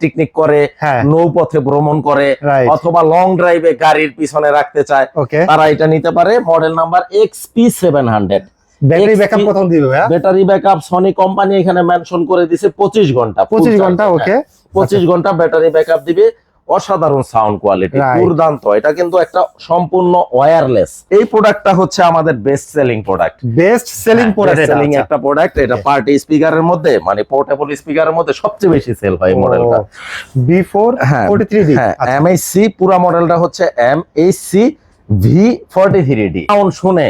টিকনিক করে হ্যাঁ। নৌপথে ভ্রমণ করে অথবা লং ড্রাইভে গাড়ির পিছনে রাখতে চায় তারা এটা নিতে পারে। Model number XP seven hundred battery backup দিবে ভাইয়া ব্যাটারি ব্যাকআপ সনি কোম্পানি এখানে মেনশন করে দিছে পঁচিশ ঘণ্টা পঁচিশ 25 ঘণ্টা। ওকে পঁচিশ ঘণ্টা ব্যাটারি ব্যাকআপ দিবে। অসাধারণ সাউন্ড কোয়ালিটি দুর্দান্ত। এটা কিন্তু একটা সম্পূর্ণ ওয়্যারলেস এই প্রোডাক্টটা হচ্ছে আমাদের best selling product best selling product selling একটা প্রোডাক্ট এটা পার্টি স্পিকারের মধ্যে মানে পোর্টেবল স্পিকারের মধ্যে সবচেয়ে বেশি সেল হয় মডেলটা B4 হ্যাঁ 43D হ্যাঁ এমএসসি পুরো মডেলটা হচ্ছে MSC V forty three D sound শুনে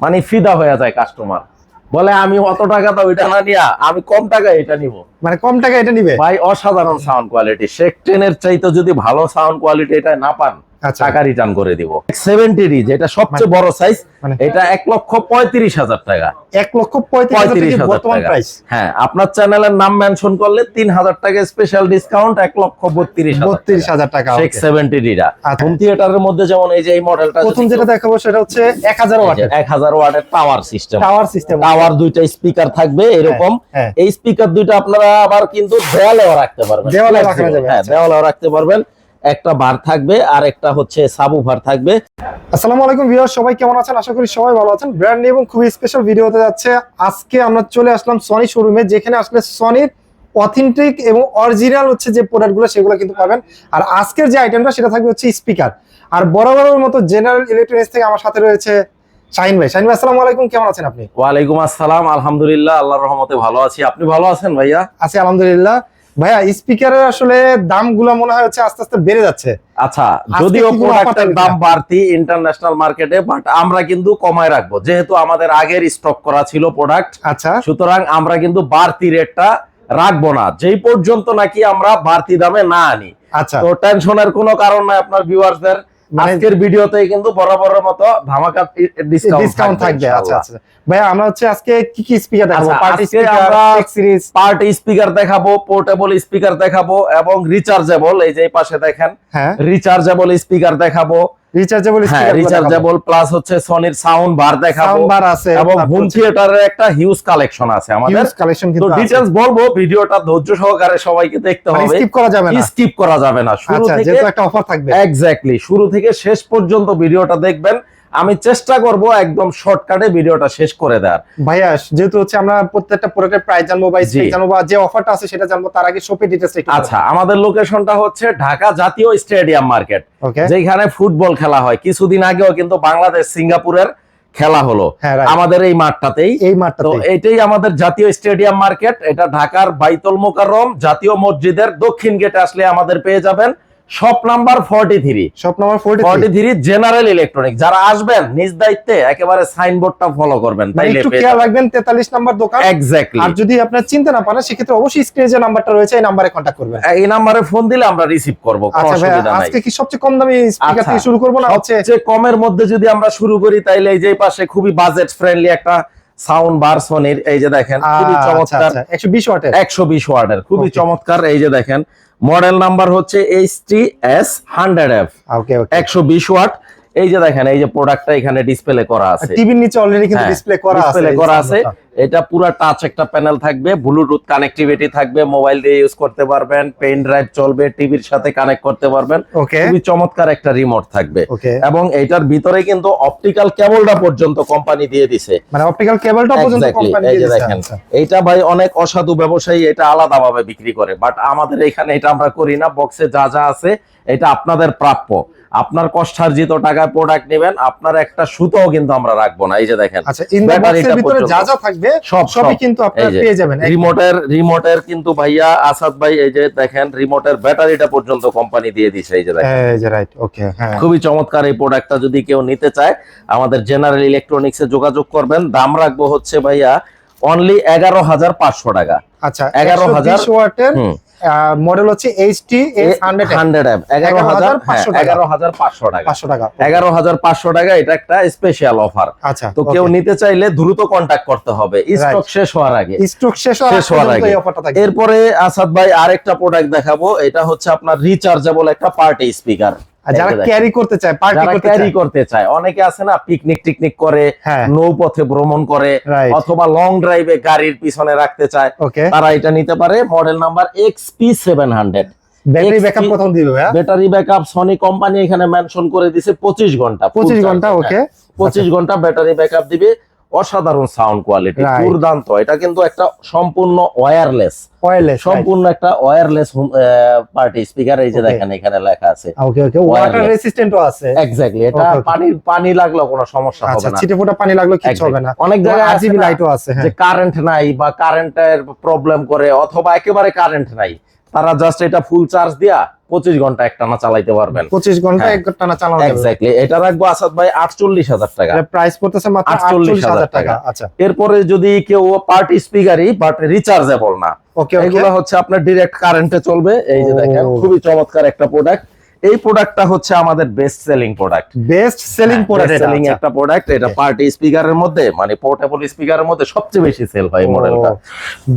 মানে ফিদা হয়ে যায় কাস্টমার বলে আমি অত টাকা তো ওইটা না নিয়া আমি কম টাকা এটা নিব। মানে কম টাকা এটা নিবে? ভাই অসাধারণ সাউন্ড কোয়ালিটি শেক টেনের চাইতে যদি ভালো সাউন্ড কোয়ালিটি এটা না পান টাকা রিটার্ন করে দিব। সেভেন্টি ডি যেটা সবচেয়ে বড় সাইজ মানে এটা এক লক্ষ পঁয়ত্রিশ হাজার টাকা। এক লক্ষ পঁয়ত্রিশ হাজার টাকা বর্তমান প্রাইস হ্যাঁ আপনার চ্যানেলের নাম মেনশন করলে তিন হাজার টাকা স্পেশাল ডিসকাউন্ট এক লক্ষ বত্রিশ বত্রিশ হাজার টাকা শেখ। সেভেন্টি ডিটা আচ্ছা। হোম থিয়েটারের মধ্যে যেমন এই যে এই মডেলটা প্রথম যেটা দেখাবো সেটা হচ্ছে এক হাজার ওয়াটের। এক হাজার ওয়াটের tower system tower system tower দুইটা স্পিকার থাকবে এরকম। হ্যাঁ। এই স্পিকার দুইটা আপনারা আবার কিন্তু দেওয়ালেও রাখতে পারবেন। দেওয়ালেও রাখা যাবে, হ্যাঁ আচ্ছা। দেওয়ালেও রাখতে পারবেন। একটা বার থাকবে আর একটা হচ্ছে সাবু ভার থাকবে। আসসালামু আলাইকুম ভিউয়ার সবাই কেমন আছেন? আশা করি সবাই ভালো আছেন। ব্র্যান্ড এবং খুবই স্পেশাল ভিডিও হতে যাচ্ছে। আজকে আমরা চলে আসলাম সনি শোরুমে যেখানে আসলে সনির অথেন্টিক এবং অরিজিনাল হচ্ছে যে প্রোডাক্টগুলো সেগুলো কিন্তু পাবেন। আর আজকের যে আইটেমটা সেটা থাকবে হচ্ছে স্পিকার আর বরাবরের মতো জেনারেল ইলেকট্রনিক্স থেকে আমার সাথে রয়েছে শাহিন ভাই। শাহিন ভাই আসসালামু আলাইকুম। কেমন আছেন আপনি? ওয়ালাইকুম আসসালাম। আলহামদুলিল্লাহ আল্লাহর রহমতে ভালো আছি। আপনি ভালো আছেন ভাইয়া? আছি আলহামদুলিল্লাহ। ভাইয়া স্পিকারের আসলে দামগুলো মনে হয় হচ্ছে আস্তে আস্তে বেড়ে যাচ্ছে। আচ্ছা যদিও প্রোডাক্টের দাম বাড়তি ইন্টারন্যাশনাল মার্কেটে বাট আমরা কিন্তু কমায় রাখব। যেহেতু আমাদের আগের স্টক করা ছিল প্রোডাক্ট আচ্ছা। সুতরাং আমরা কিন্তু বাড়তি রেটটা রাখব না। যেই পর্যন্ত নাকি আমরা বাড়তি দামে না আনি। আচ্ছা। তো টেনশনের কোনো কারণ নাই আপনার ভিউয়ার্সদের আজকের ভিডিওতে কিন্তু বরাবরের মতো ধামাকা ডিসকাউন্ট থাকবে আচ্ছা আচ্ছা। ভাই আমরা হচ্ছে আজকে কি কি স্পিকার দেখাবো? আচ্ছা, party speaker series party speaker দেখাবো পোর্টেবল স্পিকার দেখাবো এবং রিচার্জেবল এই যে পাশে দেখেন হ্যাঁ। রিচার্জেবল স্পিকার দেখাবো। রিচার্জেবল হ্যাঁ রিচার্জেবল প্লাস হচ্ছে সনির সাউন্ড বার দেখাবো। সাউন্ড বার আছে এবং হোম থিয়েটারের একটা হিউজ কালেকশন আছে আমাদের। কালেকশন কিন্তু ডিটেলস বলব ভিডিওটা ধৈর্য সহকারে সবাইকে দেখতে হবে। স্কিপ করা যাবে না। স্কিপ করা যাবে না। শুরু আচ্ছা থেকে একটা অফার থাকবে। এক্স্যাক্টলি শুরু থেকে শেষ পর্যন্ত ভিডিওটা দেখবেন। আমি চেষ্টা করব একদম শর্টকাটে ভিডিওটা শেষ করে দেওয়ার। ভাইয়া যেহেতু হচ্ছে আমরা প্রত্যেকটা প্রোডাক্টের প্রাইস জানব বা জানব বা যে অফারটা আছে সেটা জানব তার আগে শপে একটু আচ্ছা আমাদের লোকেশনটা হচ্ছে ঢাকা জাতীয় স্টেডিয়াম মার্কেট যেখানে ফুটবল খেলা হয়। কিছুদিন আগেও কিন্তু বাংলাদেশ সিঙ্গাপুরের খেলা হলো। হ্যাঁ আমাদের এই মাঠটাতেই। এই মাঠটা তো এটাই আমাদের জাতীয় স্টেডিয়াম মার্কেট এটা ঢাকার বাইতুল মোকাররম জাতীয় মসজিদের দক্ষিণ গেটে আসলে আমাদের পেয়ে যাবেন। Shop number forty three shop number forty three general electronic যারা আসবেন নিজ দায়িত্বে একেবারে সাইনবোর্ডটা ফলো করবেন মানে একটু খেয়াল রাখবেন 43 নাম্বার দোকান। এক্স্যাক্টলি আর যদি আপনার চিন্তা না পারেন সেক্ষেত্রে অবশ্যই স্ক্রিনে যে নাম্বারটা রয়েছে এই নাম্বারে কন্ট্যাক্ট করবেন। এই নাম্বারে ফোন দিলে আমরা রিসিভ করব আচ্ছা আজকে কি সবচেয়ে কম দামি স্পিকার আচ্ছা, থেকে শুরু করব না হচ্ছে সবচেয়ে কমের মধ্যে যদি আমরা শুরু করি তাইলে এই যে পাশে খুবই বাজেট ফ্রেন্ডলি একটা সাউন্ড বার সোনির এই যে দেখেন খুবই আচ্ছা চমৎকার। আচ্ছা 120 ওয়াটের। একশো বিশ ওয়ার্ডের খুবই চমৎকার এই যে দেখেন। মডেল নাম্বার হচ্ছে H T S hundred F একশো বিশ ওয়াট। এই যে দেখেন এই যে প্রোডাক্টটা এখানে ডিসপ্লে করা আছে। টিভির নিচে অলরেডি কিন্তু হ্যাঁ, ডিসপ্লে করা আছে ডিসপ্লে করা আছে। এটা পুরো টাচ একটা প্যানেল থাকবে ব্লুটুথ কানেক্টিভিটি থাকবে মোবাইল দিয়ে ইউজ করতে পারবেন পেন ড্রাইভ চলবে টিভির সাথে কানেক্ট করতে পারবেন। খুবই চমৎকার একটা রিমোট থাকবে। এবং এটার ভিতরে কিন্তু অপটিক্যাল কেবলটা পর্যন্ত কোম্পানি দিয়ে দিছে। মানে অপটিক্যাল কেবলটা পর্যন্ত কোম্পানি দিয়ে যে দিচ্ছে দেখেন আচ্ছা। এইটা ভাই অনেক অসাধু ব্যবসায়ী এটা আলাদাভাবে বিক্রি করে বাট আমাদের এখানে এটা আমরা করি না বক্সে যা যা আছে এটা আপনাদের প্রাপ্য। আপনার কষ্টার্জিত টাকায় প্রোডাক্ট নেবেন আপনার একটা সুতোও কিন্তু আমরা রাখব না। এই যে দেখেন আচ্ছা ভিতরে যা যা থাকবে সব সবই কিন্তু আপনারা পেয়ে যাবেন। রিমোটের রিমোটের কিন্তু ভাইয়া আসাদ ভাই এই যে দেখেন রিমোটের ব্যাটারিটা পর্যন্ত কোম্পানি দিয়ে দিছে এই যে দেখেন। এই যে রাইট ওকে হ্যাঁ। খুবই চমৎকার এই প্রোডাক্টটা যদি কেউ নিতে চায় আমাদের জেনারেল ইলেকট্রনিক্সে যোগাযোগ করবেন। দাম রাখব হচ্ছে ভাইয়া অনলি এগারো হাজার পাঁচশো টাকা। আচ্ছা এগারো হাজার মডেল হচ্ছে এইচটি এস হান্ড্রেড অ্যাপ এগারো হাজার 11,500 টাকা। এগারো হাজার পাঁচশো টাকা। পাঁচশো টাকা এগারো হাজার পাঁচশো টাকা এটা একটা স্পেশাল অফার আচ্ছা তো কেউ নিতে চাইলে দ্রুত কন্ট্যাক্ট করতে হবে। স্টক শেষ হওয়ার আগে। স্টক শেষ হওয়ার আগে। এরপরে আসাদ ভাই আরেকটা প্রোডাক্ট দেখাবো। এটা হচ্ছে আপনার রিচার্জেবল একটা পার্টি স্পিকার আর যারা ক্যারি করতে চায় পার্টি করতে ক্যারি করতে চায় অনেকে আছে না পিকনিক টিকনিক করে হ্যাঁ। নৌপথে ভ্রমণ করে অথবা লং ড্রাইভে গাড়ির পিছনে রাখতে চায় তারা এটা নিতে পারে। Model number XP seven hundred battery backup কত দিবে ব্যাটারি ব্যাকআপ সনি কোম্পানি এখানে মেনশন করে দিছে পঁচিশ ঘণ্টা full 25 ঘণ্টা। ওকে পঁচিশ ঘণ্টা ব্যাটারি ব্যাকআপ দিবে। অসাধারণ সাউন্ড কোয়ালিটি দুর্দান্ত। এটা কিন্তু একটা সম্পূর্ণ ওয়্যারলেস ওয়্যারলেস সম্পূর্ণ একটা ওয়্যারলেস পার্টি স্পিকার এই যে দেখেন এখানে লেখা আছে। ওকে ওকে ওয়াটার. রেসিস্ট্যান্টও আছে। এক্স্যাক্টলি এটা. পানি পানি লাগলেও কোনো সমস্যা আচ্ছা হবে না। ছিটে ফোটা পানি লাগল কিছু হবে না। অনেক জায়গায় আরজিবি লাইটও আছে যে হ্যাঁ কারেন্ট নাই বা কারেন্টের প্রবলেম করে অথবা একেবারে কারেন্ট নাই। তারা জাস্ট এটা ফুল চার্জ দিয়া পঁচিশ ঘণ্টা এক টানা চালাইতে পারবেন। 25 ঘণ্টা হ্যাঁ। এক টানা চালানো এক্স্যাক্টলি এটা রাখব আসাদ ভাই আটচল্লিশ হাজার টাকা। প্রাইস পড়তেছে মাত্র আটচল্লিশ হাজার টাকা। আচ্ছা। এরপরে যদি কেউ পার্টি স্পিকারই বাট রিচার্জেবল না। এগুলো হচ্ছে আপনার ডিরেক্ট কারেন্টে চলবে। এই যে দেখেন খুবই চমৎকার একটা প্রোডাক্ট এই প্রোডাক্টটা হচ্ছে আমাদের best selling product best selling product selling একটা প্রোডাক্ট এটা পার্টি স্পিকারের মধ্যে মানে পোর্টেবল স্পিকারের মধ্যে সবচেয়ে বেশি সেল হয় মডেলটা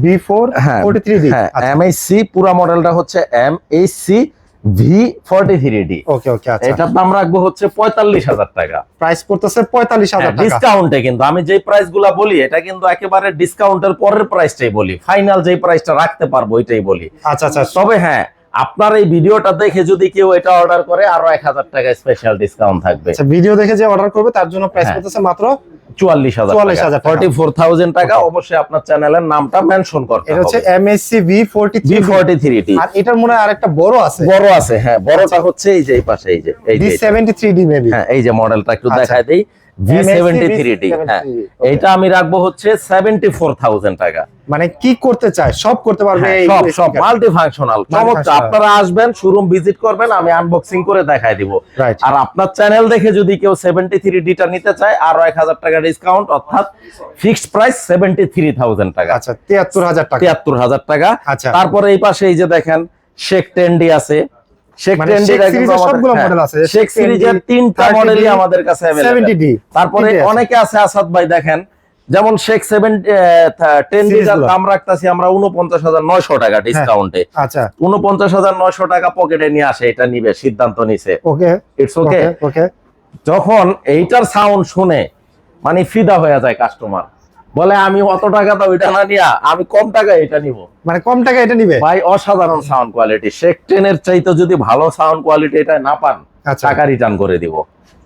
B4 হ্যাঁ 43D হ্যাঁ এমএসসি পুরো মডেলটা হচ্ছে MSC V forty three D okay okay আচ্ছা। এটার দাম রাখব হচ্ছে পঁয়তাল্লিশ হাজার টাকা। প্রাইস পড়তেছে 45000 টাকা। ডিসকাউন্টে কিন্তু আমি যে প্রাইসগুলা বলি এটা কিন্তু একেবারে ডিসকাউন্টের পরের প্রাইসটাই বলি। ফাইনাল যে প্রাইসটা রাখতে পারব ওইটাই বলি। আচ্ছা আচ্ছা। তবে হ্যাঁ আপনার এই ভিডিওটা দেখে যদি কেউ এটা অর্ডার করে আরও এক হাজার টাকা স্পেশাল ডিসকাউন্ট থাকবে আচ্ছা ভিডিও দেখে যে অর্ডার করবে তার জন্য প্রাইস হ্যাঁ। পড়তেছে মাত্র চুয়াল্লিশ হাজার 44,000 টাকা। ফর্টি ফোর থাউজেন্ড টাকা অবশ্যই আপনার চ্যানেলের নামটা মেনশন করতে এটা হচ্ছে ভি V43 থ্রি টি আর এটার মনে হয় আরেকটা বড় আছে বড় আছে হ্যাঁ বড়টা হচ্ছে এই যে এই পাশে এই যে এই। D73D মেবি হ্যাঁ এই যে মডেলটা একটু আচ্ছা। দেখায় দেই হ্যাঁ। V73D এইটা আমি রাখব হচ্ছে সেভেন্টি ফোর থাউজেন্ড টাকা। মানে কি করতে চায়? সব করতে পারবে হ্যাঁ, সব সব মাল্টি ফাংশনাল চমৎকার আপনারা আসবেন শোরুম ভিজিট করবেন আমি আনবক্সিং করে দেখাই দিব। আর আপনার চ্যানেল দেখে যদি কেউ সেভেন্টি থ্রি ডিটা নিতে চায় আরও এক হাজার টাকা ডিসকাউন্ট অর্থাৎ fixed price seventy three thousand টাকা। আচ্ছা 73000 টাকা। তিয়াত্তর হাজার টাকা। আচ্ছা। তারপরে এই পাশে এই যে দেখেন শেখ টেন্ডি আছে। শেখ টেন্ডির শেখ কিন্তু সিরিজের সবগুলো হ্যাঁ, আছে। শেখ শেখ সিরিজের তিনটা মডেলই আমাদের কাছে available। 70D, তারপরে অনেকে আছে আসাদ ভাই দেখেন যেমন শেখ সেভেন টেন ডিজার দাম রাখতেছি আমরা উনপঞ্চাশ হাজার নয়শো টাকা ডিসকাউন্টে আচ্ছা। উনপঞ্চাশ হাজার নয়শো টাকা পকেটে নিয়ে আসে এটা নিবে সিদ্ধান্ত নিছে। Okay. It's okay okay okay. যখন এইটার সাউন্ড শুনে মানে ফিদা হয়ে যায় কাস্টমার বলে আমি অত টাকা তো ওইটা না নিয়া আমি কম টাকা এটা নিব। মানে কম টাকা এটা নিবে? ভাই অসাধারণ সাউন্ড কোয়ালিটি শেক টেনের চাইতে যদি ভালো সাউন্ড কোয়ালিটি এটা না পান আচ্ছা। টাকা রিটার্ন করে দিব।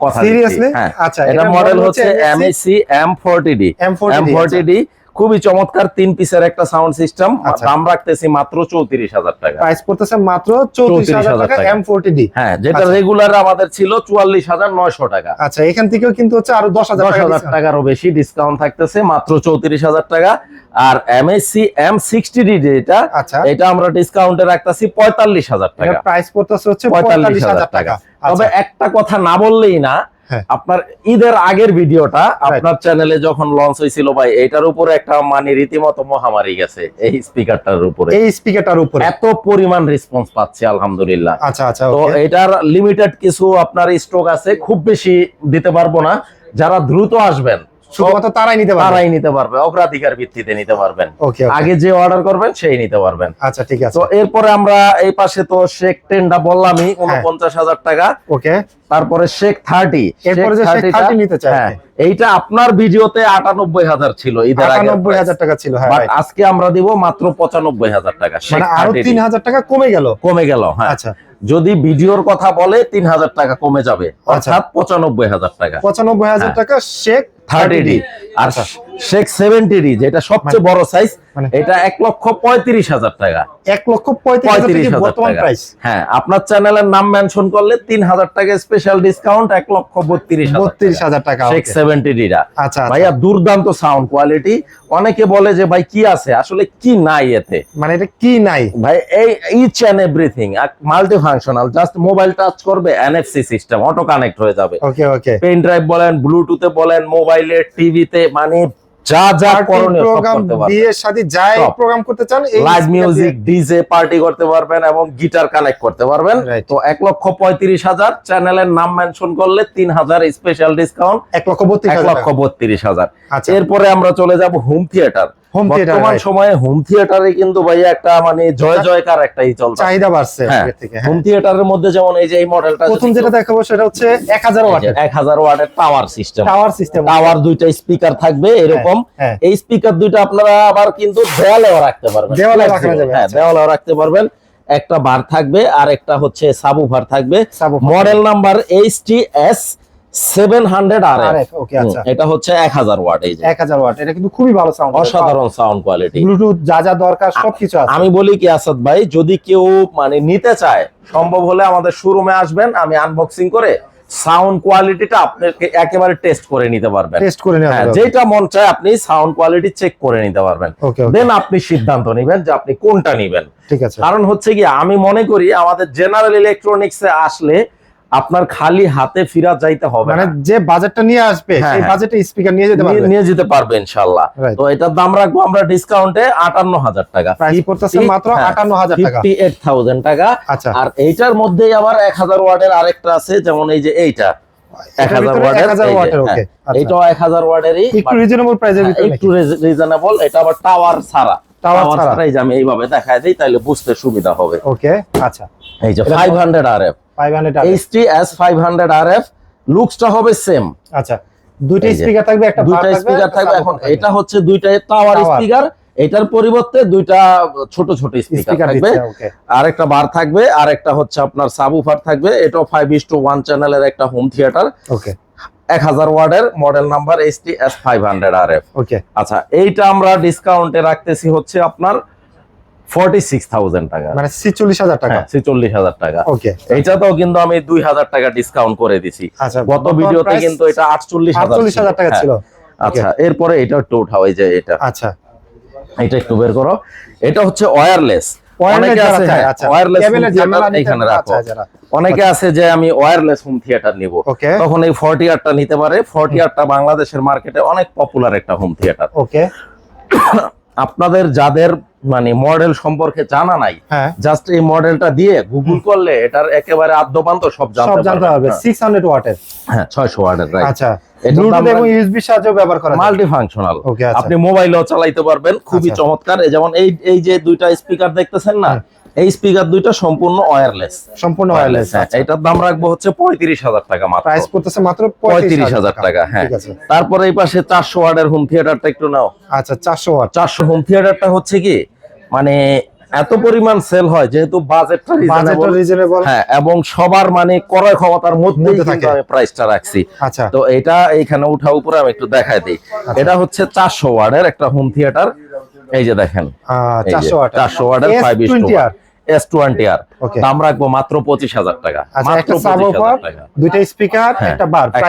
কথা Seriously? হ্যাঁ। আচ্ছা, এটা মডেল হচ্ছে MSC M forty D M forty D খুবই চমৎকার তিন পিসের একটা সাউন্ড সিস্টেম। আচ্ছা। দাম রাখতেছি মাত্র চৌত্রিশ হাজার টাকা। প্রাইস পড়তেছে মাত্র 34000 34,000 টাকা টাকা। M40D হ্যাঁ যেটা আচ্ছা। রেগুলার আমাদের ছিল চুয়াল্লিশ হাজার নয়শো টাকা। আচ্ছা এখান থেকেও কিন্তু হচ্ছে আরও 10000 দশ হাজার টাকারও বেশি ডিসকাউন্ট থাকতেছে মাত্র চৌত্রিশ হাজার টাকা। আর এমএসসি এম সিক্সটি ডি যেটা আচ্ছা। এটা আমরা ডিসকাউন্টে রাখতেছি পঁয়তাল্লিশ হাজার টাকা। প্রাইস পড়তেছে হচ্ছে পঁয়তাল্লিশ হাজার টাকা। তবে আচ্ছা। একটা কথা না বললেই না। আপনার ঈদের আগের ভিডিওটা আপনার চ্যানেলে যখন লঞ্চ হয়েছিল ভাই এটার উপরে একটা মানে রীতিমতো মহামারী গেছে এই স্পিকারটার উপরে। এই স্পিকারটার উপরে। এত পরিমাণ রেসপন্স পাচ্ছে আলহামদুলিল্লাহ। আচ্ছা আচ্ছা তো এটার লিমিটেড কিছু আপনার স্টক আছে খুব বেশি দিতে পারব না। যারা দ্রুত আসবেন শুধুমাত্র তারাই নিতে পারবে? তারাই নিতে পারবে অগ্রাধিকার ভিত্তিতে নিতে পারবেন। আগে যে অর্ডার করবেন সেই নিতে পারবেন। আচ্ছা ঠিক আছে। তো এরপরে আমরা এই পাশে তো শেখ টেনটা বললামই হ্যাঁ। উনপঞ্চাশ হাজার টাকা। ওকে। তারপরে শেখ থার্টি। এরপরে যে শেখ 30 নিতে চায়। হ্যাঁ এইটা আপনার ভিডিওতে আটানব্বই হাজার ছিল ঈদের আগে। 98000 টাকা ছিল হ্যাঁ আজকে আমরা দিব মাত্র পঁচানব্বই হাজার টাকা মানে আরও 30 3000 টাকা কমে গেল? কমে গেল হ্যাঁ। আচ্ছা। যদি ভিডিওর কথা বলে তিন হাজার টাকা কমে যাবে অর্থাৎ পঁচানব্বই হাজার টাকা। 95000 হ্যাঁ। টাকা শেখ থার্টি ডি আর আচ্ছা। শেখ যেটা সবচেয়ে বড় সাইজ মানে- এটা এক লক্ষ পঁয়ত্রিশ হাজার টাকা। এক লক্ষ পঁয়ত্রিশ হাজার টাকা। হ্যাঁ আপনার চ্যানেলের নাম মেনশন করলে তিন হাজার টাকা স্পেশাল ডিসকাউন্ট এক লক্ষ বত্রিশ বত্রিশ হাজার টাকা শেখ। আচ্ছা আচ্ছা। ভাইয়া দুর্দান্ত সাউন্ড কোয়ালিটি অনেকে বলে যে ভাই কি আছে? আসলে কি নাই এতে? মানে এটা কি নাই? ভাই এই each and everything multi functional just mobile touch করবে এনএফসি সিস্টেম অটো কানেক্ট হয়ে যাবে। ওকে ওকে পেন ড্রাইভ বলেন ব্লুটুথে বলেন মোবাইলে টিভিতে মানে যা যা করণীয় প্রোগ্রাম বিয়ের সাথে যাই প্রোগ্রাম করতে চান লাইভ মিউজিক ডিজে পার্টি করতে পারবেন এবং গিটার কানেক্ট করতে পারবেন। তো এক লক্ষ পঁয়ত্রিশ হাজার চ্যানেলের নাম মেনশন করলে তিন হাজার স্পেশাল ডিসকাউন্ট এক লক্ষ বত্রিশ এক লক্ষ বত্রিশ হাজার। আচ্ছা। এরপরে আমরা চলে যাব হোম থিয়েটার হোম থিয়েটার বর্তমান সময়ে হোম থিয়েটারে কিন্তু ভাইয়া একটা মানে জয় জয়কার একটাই চলছে। চাহিদা বাড়ছে হ্যাঁ। থেকে হ্যাঁ। হোম থিয়েটারের মধ্যে যেমন এই যে এই মডেলটা প্রথম যেটা দেখাবো সেটা হচ্ছে এক হাজার ওয়াটের। এক হাজার ওয়াটের tower system tower system tower দুইটা স্পিকার থাকবে এরকম। হ্যাঁ। এই স্পিকার দুইটা আপনারা আবার কিন্তু দেওয়ালেও রাখতে পারবেন। দেওয়ালে Flexible, রাখা যাবে, হ্যাঁ আচ্ছা। দেওয়ালেও রাখতে পারবেন। একটা বার থাকবে আর একটা হচ্ছে সাবুফার থাকবে। Model number H T S seven hundred আর RF, okay, আচ্ছা। এটা হচ্ছে এক হাজার ওয়াট এই যে। এক হাজার ওয়াট এটা কিন্তু খুবই ভালো সাউন্ড অসাধারণ সাউন্ড কোয়ালিটি ব্লুটুথ যা যা দরকার সবকিছু আছে। আমি বলি কি আসাদ ভাই যদি কেউ মানে নিতে চায় সম্ভব হলে আমাদের শোরুমে আসবেন আমি আনবক্সিং করে সাউন্ড কোয়ালিটিটা আপনাকে একেবারে টেস্ট করে নিতে পারবেন। টেস্ট করে নেওয়া হ্যাঁ, যেটা মন চায় আপনি সাউন্ড কোয়ালিটি চেক করে নিতে পারবেন। দেন আপনি সিদ্ধান্ত নেবেন যে আপনি কোনটা নেবেন। ঠিক আছে। কারণ হচ্ছে কি আমি মনে করি আমাদের জেনারেল ইলেকট্রনিক্স আসলে আপনার খালি হাতে ফিরা যাইতে হবে মানে যে বাজেটটা নিয়ে আসবে হ্যাঁ, সেই হ্যাঁ। বাজেটে স্পিকার নিয়ে যেতে পারবে। নিয়ে যেতে পারবে Right. তো এটার দাম রাখব আমরা ডিসকাউন্টে আটান্ন হাজার টাকা। প্রাইস পড়তেছে মাত্র হ্যাঁ, আটান্ন হাজার টাকা। ফিফটি এইট থাউজেন্ড টাকা। আচ্ছা। আর এইটার মধ্যেই আবার এক হাজার ওয়াটের আরেকটা আছে যেমন এই যে এইটা। এক এটার হাজার ভিতরে ওয়াটের 1000 ওয়াটের, হ্যাঁ। এইটাও এক হাজার ওয়াটেরই একটু রিজনেবল প্রাইসের হ্যাঁ, ভিতরে একটু রিজনেবল এটা আবার টাওয়ার ছাড়া। টাওয়ার ছাড়া। এই যে আমি এইভাবে দেখায় দিই তাহলে বুঝতে সুবিধা হবে। ওকে আচ্ছা। এই যে ফাইভ হান্ড্রেড আর এফ 500 টাকা এইচটি এস ফাইভ আর লুকসটা হবে সেম আচ্ছা দুইটা স্পিকার থাকবে একটা দুইটা স্পিকার থাকবে এখন এটা হচ্ছে দুইটা টাওয়ার স্পিকার এটার পরিবর্তে দুইটা ছোট ছোট স্পিকার থাকবে। ওকে আরেকটা বার থাকবে আর একটা হচ্ছে আপনার সাবুফার থাকবে এটাও ফাইভ ইস টু ওয়ান চ্যানেলের একটা হোম থিয়েটার ওকে এক হাজার ওয়ার্ডের model number H T S five hundred R F আচ্ছা এইটা আমরা ডিসকাউন্টে রাখতেছি হচ্ছে আপনার ফর্টি সিক্স থাউজেন্ড টাকা। মানে 46000 টাকা। হ্যাঁ ছিচল্লিশ হাজার টাকা। ওকে এইটাতেও কিন্তু আমি দুই হাজার টাকা ডিসকাউন্ট করে দিছি। আচ্ছা গত ভিডিওতে কিন্তু এটা আটচল্লিশ 48000 টাকা ছিল। আচ্ছা এরপরে এটা একটু উঠাও এই যে এটা। আচ্ছা। এটা একটু বের করো। এটা হচ্ছে ওয়্যারলেস অনেকে আছে হ্যাঁ, আচ্ছা। আছে যে আমি ওয়্যারলেস হোম থিয়েটার নিব। তখন এই ফর্টি আরটা নিতে পারে। ফর্টি আরটা বাংলাদেশের মার্কেটে অনেক পপুলার একটা হোম থিয়েটার ওকে আপনাদের যাদের মানে মডেল সম্পর্কে জানা নাই। হ্যাঁ। জাস্ট এই মডেলটা দিয়ে গুগল করলে এটার একেবারে আদ্যপান্ত সব সব জানতে পারবে পারবে 600 ওয়াটের। হ্যাঁ 600 ওয়াটের রাইট আচ্ছা। ওকে আচ্ছা। আপনি মোবাইলেও চালাইতে পারবেন। খুবই আচ্ছা। চমৎকার। যেমন এই এই যে দুইটা স্পিকার দেখতেছেন না এই স্পিকার দুইটা সম্পূর্ণ ওয়্যারলেস সম্পূর্ণ ওয়্যারলেস হ্যাঁ। এটার দাম রাখব হচ্ছে পঁয়ত্রিশ হাজার টাকা মাত্র। প্রাইস পড়তেছে মাত্র পঁয়ত্রিশ হাজার টাকা। হ্যাঁ। তারপরে এই পাশে চারশো ওয়ার্ডের হোম থিয়েটারটা একটু নাও। আচ্ছা 400 ওয়াট। চারশো হোম থিয়েটারটা হচ্ছে কি মানে এত পরিমাণ সেল হয় যেহেতু বাজেটটা রিজনেবল হ্যাঁ এবং সবার মানে ক্রয় ক্ষমতার মধ্যে থাকে। আমি প্রাইসটা রাখছি। আচ্ছা। তো এটা এখানে উঠা উপরে আমি একটু দেখাই দিই। এটা হচ্ছে চারশো ওয়ার্ডের একটা হোম থিয়েটার এই যে দেখেন। চারশো এই যে, 400 ওয়াট 400 ওয়াটের এস টোয়েন্টি আর দাম রাখব মাত্র পঁচিশ হাজার টাকা আচ্ছা মাত্র 25,000 টাকা। দুইটা স্পিকার হ্যাঁ, একটা বার হ্যাঁ।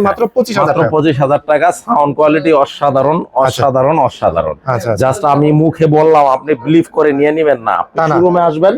মাত্র 25000 মাত্র টাকা পঁচিশ হাজার টাকা সাউন্ড কোয়ালিটি অসাধারণ অসাধারণ অসাধারণ আচ্ছা আচ্ছা। জাস্ট আমি মুখে বললাম আপনি বিলিভ করে নিয়ে নেবেন না আপনি। শোরুমে আসবেন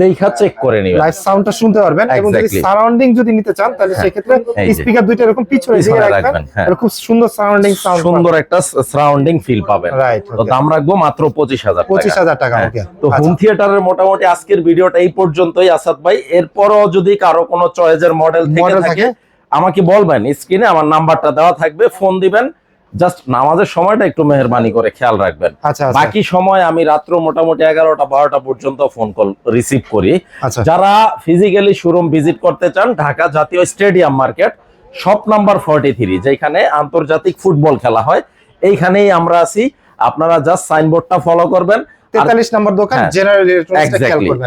দেখা চেক করে নেবেন। লাইভ সাউন্ডটা শুনতে পারবেন এবং যদি সারাউন্ডিং যদি নিতে চান তাহলে সেই ক্ষেত্রে স্পিকার দুইটা এরকম পিছনে দিয়ে রাখবেন। হ্যাঁ। তাহলে খুব সুন্দর সারাউন্ডিং সাউন্ড সুন্দর একটা সারাউন্ডিং ফিল পাবেন। রাইট তো দাম রাখব মাত্র পঁচিশ হাজার পঁচিশ হাজার টাকা হ্যাঁ। ওকে তো হোম থিয়েটারের মোটামুটি আজকের ভিডিওটা এই পর্যন্তই আসাদ ভাই। এরপরও যদি কারও কোনো চয়েসের মডেল থাকে থাকে? আমাকে বলবেন। স্ক্রিনে আমার নাম্বারটা দেওয়া থাকবে ফোন দিবেন। জাস্ট নামাজের সময়টা একটু মেহরবানি করে খেয়াল রাখবেন। আচ্ছা আচ্ছা। বাকি সময় আমি রাত্র মোটামুটি এগারোটা বারোটা পর্যন্ত ফোন কল রিসিভ করি। আচ্ছা। যারা ফিজিক্যালি শোরুম ভিজিট করতে চান ঢাকা জাতীয় stadium market shop number forty three যেখানে আন্তর্জাতিক ফুটবল খেলা হয় এইখানেই আমরা আছি। আপনারা জাস্ট সাইনবোর্ডটা ফলো করবেন। আর- 43 নম্বর দোকান হ্যাঁ। জেনারেল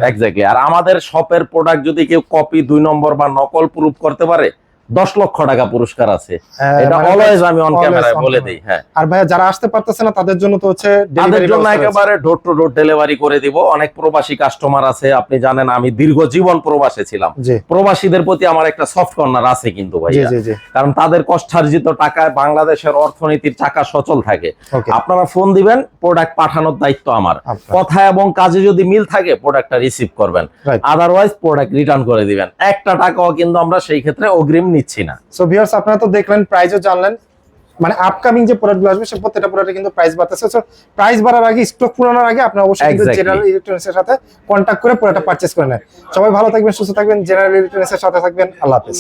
এক্স্যাক্টলি আর আমাদের শপের প্রোডাক্ট যদি কেউ কপি দুই নম্বর বা নকল প্রুফ করতে পারে দশ লক্ষ টাকা পুরস্কার আছে। হ্যাঁ, এটা মানে অলওয়েজ আমি অন ক্যামেরায় বলে দিই হ্যাঁ। আর ভাইয়া যারা আসতে পারতেছে না তাদের জন্য তো হচ্ছে তাদের জন্য একেবারে ডোর টু ডোর ডেলিভারি করে দিব। অনেক প্রবাসী কাস্টমার আছে আপনি জানেন আমি দীর্ঘ জীবন প্রবাসে ছিলাম। প্রবাসীদের প্রতি আমার একটা সফট কর্নার আছে কিন্তু ভাইয়া। জি কারণ তাদের কষ্টার্জিত টাকায় বাংলাদেশের অর্থনীতির চাকা সচল থাকে। আপনারা ফোন দিবেন প্রোডাক্ট পাঠানোর দায়িত্ব আমার। কথা এবং কাজে যদি মিল থাকে প্রোডাক্টটা রিসিভ করবেন। আদারওয়াইজ প্রোডাক্ট রিটার্ন করে দিবেন। একটা টাকাও কিন্তু আমরা সেই ক্ষেত্রে অগ্রিম নিচ্ছি না। সো ভিউয়ার্স আপনারা তো দেখলেন প্রাইসও জানলেন। মানে আপকামিং যে প্রোডাক্টগুলো আসবে সে প্রত্যেকটা প্রোডাক্টে কিন্তু প্রাইস বাড়তেছে। সো প্রাইস বাড়ার আগে স্টক পুরানোর আগে আপনারা অবশ্যই কিন্তু জেনারেল ইলেকট্রনিক্স এর সাথে কন্ট্যাক্ট করে প্রোডাক্টটা পারচেজ করে নেন। সবাই ভালো থাকবেন সুস্থ থাকবেন জেনারেল ইলেকট্রনিক্স এর সাথে থাকবেন। আল্লাহ হাফেজ।